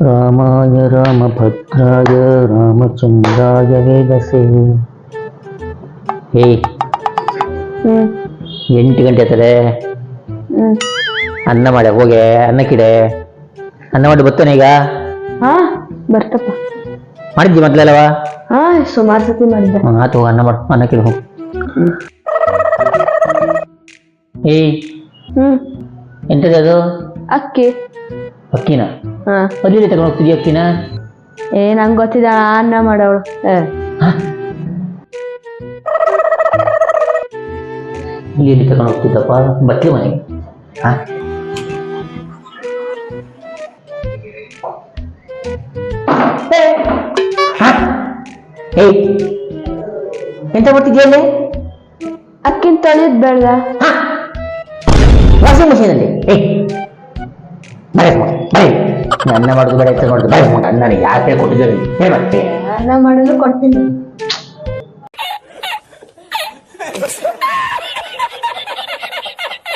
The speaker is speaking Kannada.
ರಾಮಾಯ ರಾಮಭದ್ರಾಯ ರಾಮಚಂದ್ರಾಯ ವೇದಸೆ. ಹೇ ಎಂಟು ಗಂಟೆ ಆಯ್ತದೆ ಅನ್ನ ಮಾಡೆ ಹೋಗೆ ಅನ್ನಕ್ಕಿಡೆ ಅನ್ನ ಮಾಡಿ ಬರ್ತಾನೆ ಈಗ? ಹಾ ಬರ್ತಪ್ಪ. ಮಾಡಿದ್ದಿ ಮೊದ್ಲೆಲ್ಲವ? ಹಾ ಸುಮಾರು ಸತಿ ಮಾಡಿದ್ದೆ. ಆತು ಅನ್ನ ಮಾಡಿ ಅನ್ನಕ್ಕಿಡು ಹೋಗು. ಏಯ್. ಹ್ಮ್. ಎಂತದೆ ಅದು ಅಕ್ಕಿ. ಅಕ್ಕಿನ? ಹಾ. ಅಲ್ಲಿ ತಗೊಂಡು ಹೋಗ್ತಿದ್ಯ ಅಕ್ಕಿನ? ಏ ನಂಗೆ ಗೊತ್ತಿದ ಅನ್ನ ಮಾಡವಳು ಇಲ್ಲಿ ಎಲ್ಲಿ ತಗೊಂಡು ಹೋಗ್ತಿದ್ದಪ್ಪ ಬಟ್ಲಿ ಮನೆಗೆ ಹಾ. ಹೇ. ಏಯ್ ಎಂತ ಮಾಡ್ತಿದ್ಯ ಅಲ್ಲಿ? ಅಕ್ಕಿನ ತೊಳೆದ್ ಬೇಡ ವಾಷಿಂಗ್ ಮಷೀನಲ್ಲಿ. ಏಯ್ ಬರೀ ಬರೀ ಅನ್ನ ಮಾಡೋದು ಬೇಡ ಬರೀ ಅನ್ನ ಯಾಕೆ ಕೊಟ್ಟಿದ್ದೇವೆ ಹೇಳ ಅನ್ನ ಮಾಡಲು ಕೊಡ್ತೀನಿ.